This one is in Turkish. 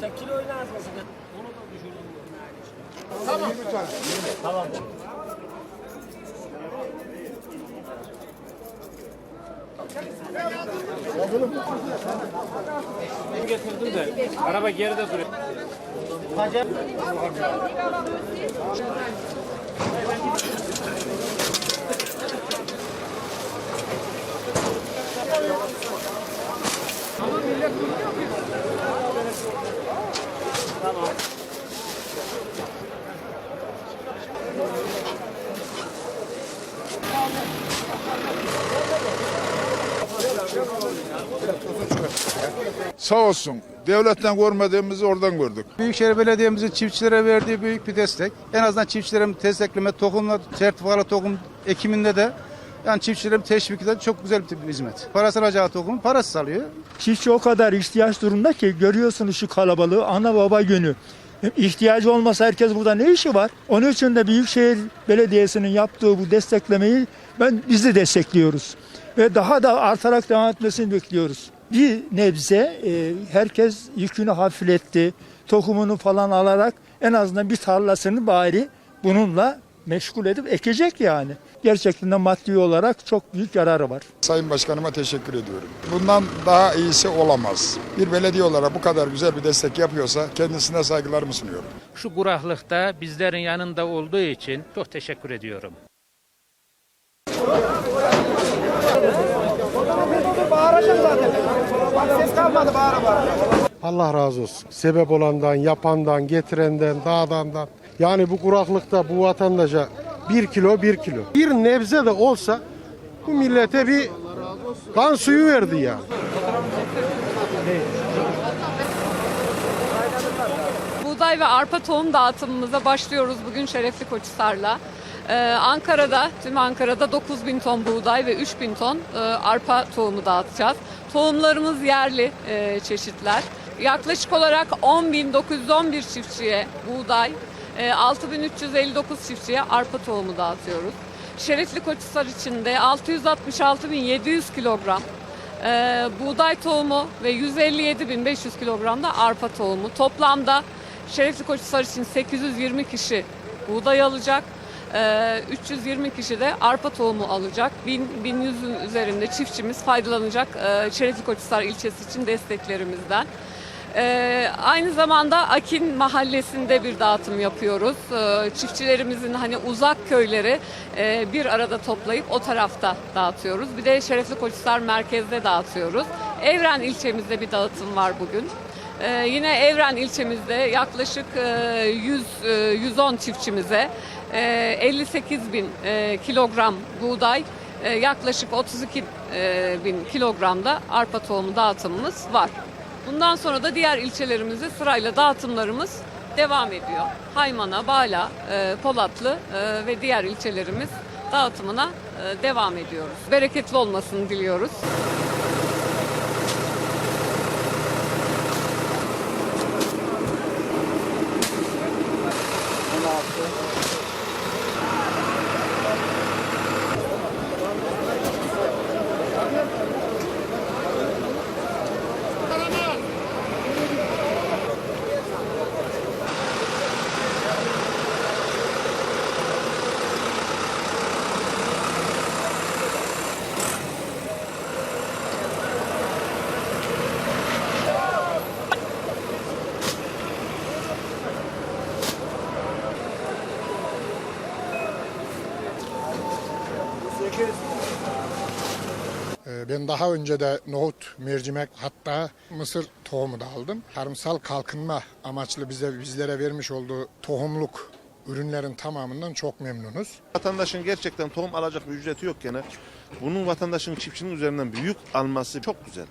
Tek kilo oynarız mesela. Onu da düşürdüm. Tamam. Tamam. Ben getirdim de araba geride duruyor. Sağ olsun. Devletten görmediğimizi oradan gördük. Büyükşehir Belediye'mizin çiftçilere verdiği büyük bir destek. En azından çiftçilerin destekleme, tohumla, sertifikalı tohum ekiminde de yani çiftçilerin teşvikinde çok güzel bir hizmet. Parasal alacağı tohum parasız alıyor. Çiftçi o kadar ihtiyaç durumda ki görüyorsunuz şu kalabalığı ana baba günü. İhtiyacı olmasa herkes burada ne işi var? Onun için de Büyükşehir Belediyesi'nin yaptığı bu desteklemeyi ben biz de destekliyoruz. Ve daha da artarak devam etmesini bekliyoruz. Bir nebze e, herkes yükünü hafifletti. Tohumunu falan alarak en azından bir tarlasını bari bununla meşgul edip ekecek yani. Gerçekten de maddi olarak çok büyük yararı var. Sayın Başkanıma teşekkür ediyorum. Bundan daha iyisi olamaz. Bir belediye olarak bu kadar güzel bir destek yapıyorsa kendisine saygılarımı sunuyorum. Şu kuraklıkta bizlerin yanında olduğu için çok teşekkür ediyorum. Allah razı olsun. Sebep olandan, yapandan, getirenden, dağdandan. Yani bu kuraklıkta bu vatandaşa bir kilo bir kilo. Bir nebze de olsa bu millete bir kan suyu verdi yani. Buğday ve arpa tohum dağıtımımıza başlıyoruz bugün Şerefli Koçhisar'la. Ee, Ankara'da, tüm Ankara'da 9 bin ton buğday ve 3 bin ton e, arpa tohumu dağıtacağız. Tohumlarımız yerli e, çeşitler. Yaklaşık olarak 10.911 çiftçiye buğday, e, 6.359 çiftçiye arpa tohumu dağıtıyoruz. Şerefli Koçhisar için de 666.700 kilogram e, buğday tohumu ve 157.500 kilogram da arpa tohumu. Toplamda Şerefli Koçhisar için 820 kişi buğday alacak. e, 320 kişi de arpa tohumu alacak. 1000, 1100'ün üzerinde çiftçimiz faydalanacak e, Şerefli Koçhisar ilçesi için desteklerimizden. Ee, aynı zamanda Akin mahallesinde bir dağıtım yapıyoruz. Ee, çiftçilerimizin hani uzak köyleri e, bir arada toplayıp o tarafta dağıtıyoruz. Bir de Şerefli Koçhisar merkezde dağıtımız. Evren ilçemizde bir dağıtım var bugün. Ee, yine Evren ilçemizde yaklaşık e, 100 e, 110 çiftçimize e, 58 bin e, kilogram buğday, e, yaklaşık 32 e, bin kilogramda arpa tohumu dağıtımımız var. Bundan sonra da diğer ilçelerimizde sırayla dağıtımlarımız devam ediyor. Haymana, Bala, e, Polatlı e, ve diğer ilçelerimiz dağıtımına e, devam ediyoruz. Bereketli olmasını diliyoruz. Ben daha önce de nohut, mercimek hatta mısır tohumu da aldım. Tarımsal kalkınma amaçlı bize bizlere vermiş olduğu tohumluk ürünlerin tamamından çok memnunuz. Vatandaşın gerçekten tohum alacak bir ücreti yokken bunun vatandaşın çiftçinin üzerinden büyük alması çok güzel.